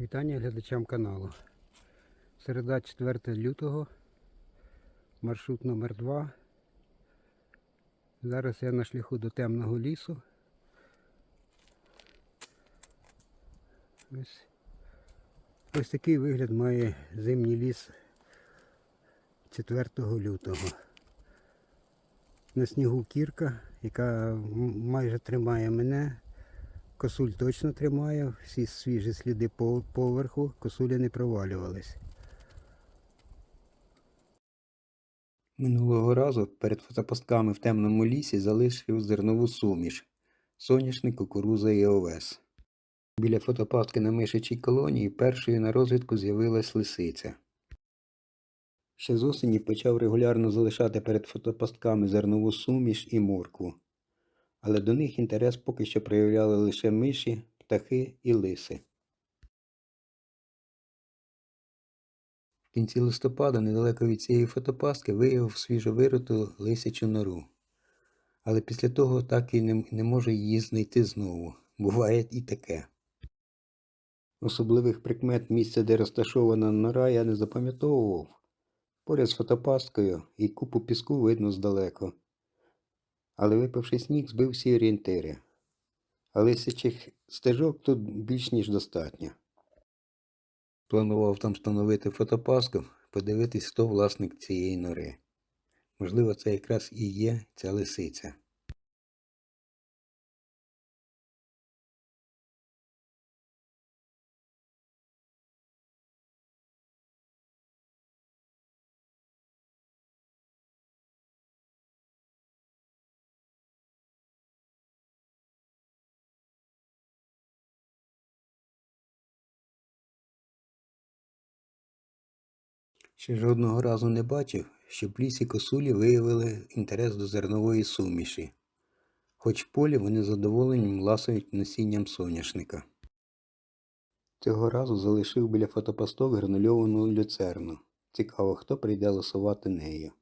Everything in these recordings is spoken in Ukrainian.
Вітання глядачам каналу. Середа 4 лютого, маршрут номер 2 Зараз я на шляху до темного лісу. Ось, ось такий вигляд має зимній ліс 4 лютого. На снігу кірка, яка майже тримає мене. Косуль точно тримає, всі свіжі сліди по- поверху, косулі не провалювались. Минулого разу перед фотопостками в темному лісі залишив зернову суміш, соняшник, кукуруза і овес. Біля фотопастки на мишачій колонії першою на розвідку з'явилась лисиця. Ще з осені почав регулярно залишати перед фотопастками зернову суміш і моркву але до них інтерес поки що проявляли лише миші, птахи і лиси. В кінці листопада недалеко від цієї фотопастки виявив свіжовириту лисячу нору. Але після того так і не, не можу її знайти знову. Буває і таке. Особливих прикмет місця, де розташована нора, я не запам'ятовував. Поряд з фотопасткою і купу піску видно здалеку але випавши сніг збив всі орієнтири. А лисячих стежок тут більш ніж достатньо. Планував там встановити фотопаску, подивитись, хто власник цієї нори. Можливо, це якраз і є ця лисиця. Ще жодного разу не бачив, щоб лісі косулі виявили інтерес до зернової суміші, хоч в полі вони задоволені ласують насінням соняшника. Цього разу залишив біля фотопосток гранульовану люцерну. Цікаво, хто прийде ласувати нею.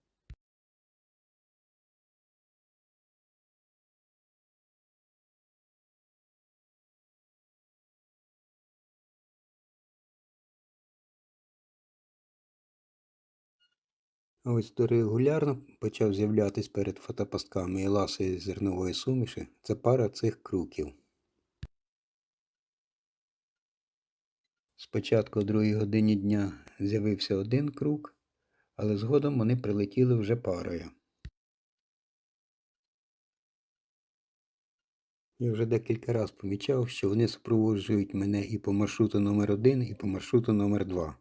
Ось хто регулярно почав з'являтись перед фотопостками і ласої зернової суміші, це пара цих круків. Спочатку о другій годині дня з'явився один круг, але згодом вони прилетіли вже парою. Я вже декілька разів помічав, що вони супроводжують мене і по маршруту номер 1 і по маршруту номер 2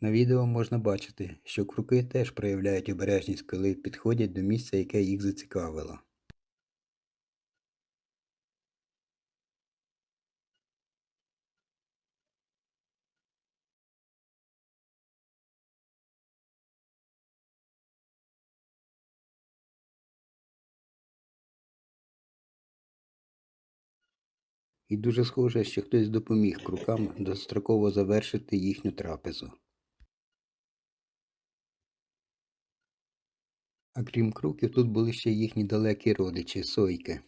На відео можна бачити, що круки теж проявляють обережність, коли підходять до місця, яке їх зацікавило. І дуже схоже, що хтось допоміг крукам достроково завершити їхню трапезу. А крім круків, тут були ще їхні далекі родичі сойки.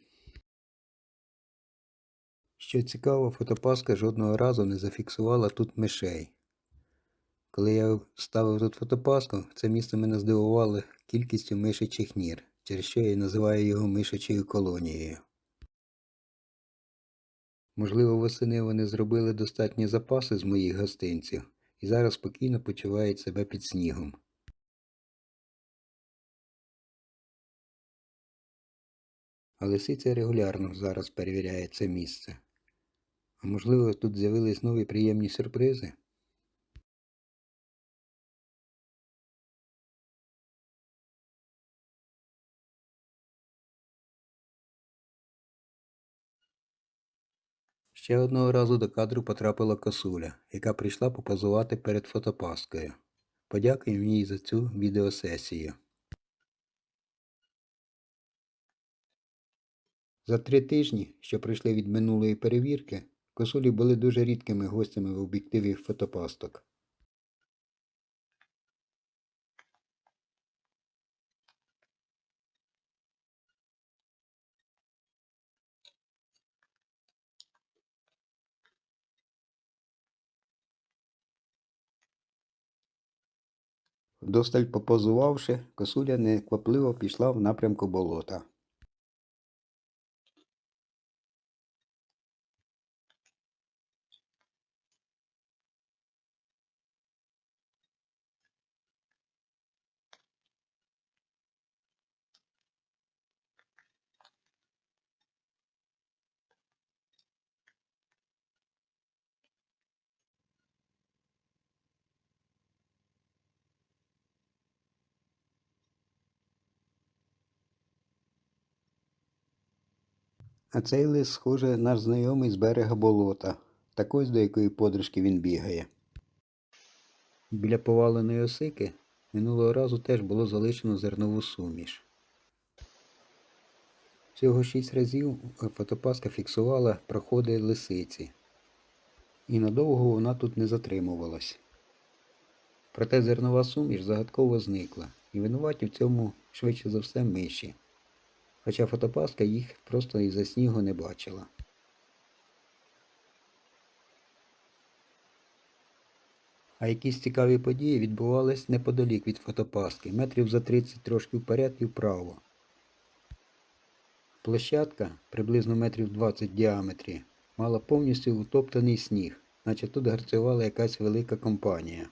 Що цікаво, фотопаска жодного разу не зафіксувала тут мишей. Коли я ставив тут фотопаску, це місце мене здивувало кількістю мишачих нір, через що я називаю його мишачою колонією. Можливо, восени вони зробили достатні запаси з моїх гостинців і зараз спокійно почувають себе під снігом. А лисиця регулярно зараз перевіряє це місце. А можливо, тут з'явились нові приємні сюрпризи? Ще одного разу до кадру потрапила косуля, яка прийшла попозувати перед фотопаскою. Подякуємо їй за цю відеосесію. За три тижні, що пройшли від минулої перевірки, косулі були дуже рідкими гостями в об'єктиві фотопасток. Досталь попозувавши, косуля неквапливо пішла в напрямку болота. А цей лис, схоже, наш знайомий з берега болота. Так ось до якої подружки він бігає. Біля поваленої осики минулого разу теж було залишено зернову суміш. Всього шість разів фотопаска фіксувала проходи лисиці. І надовго вона тут не затримувалась. Проте зернова суміш загадково зникла, і винуваті в цьому швидше за все миші. Хоча фотопаска їх просто із-за снігу не бачила. А якісь цікаві події відбувались неподалік від фотопаски, метрів за 30 трошки вперед і вправо. Площадка, приблизно метрів 20 в діаметрі, мала повністю утоптаний сніг, наче тут гарцювала якась велика компанія.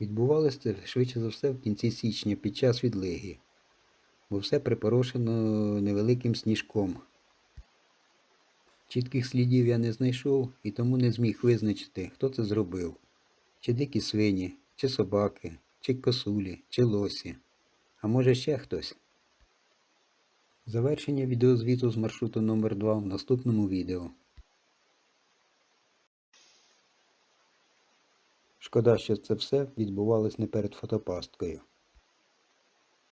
Відбувалося це швидше за все в кінці січня під час відлиги, бо все припорошено невеликим сніжком. Чітких слідів я не знайшов і тому не зміг визначити, хто це зробив. Чи дикі свині, чи собаки, чи косулі, чи лосі, а може ще хтось. Завершення відеозвіту з маршруту номер 2 в наступному відео. Шкода, що це все відбувалось не перед фотопасткою.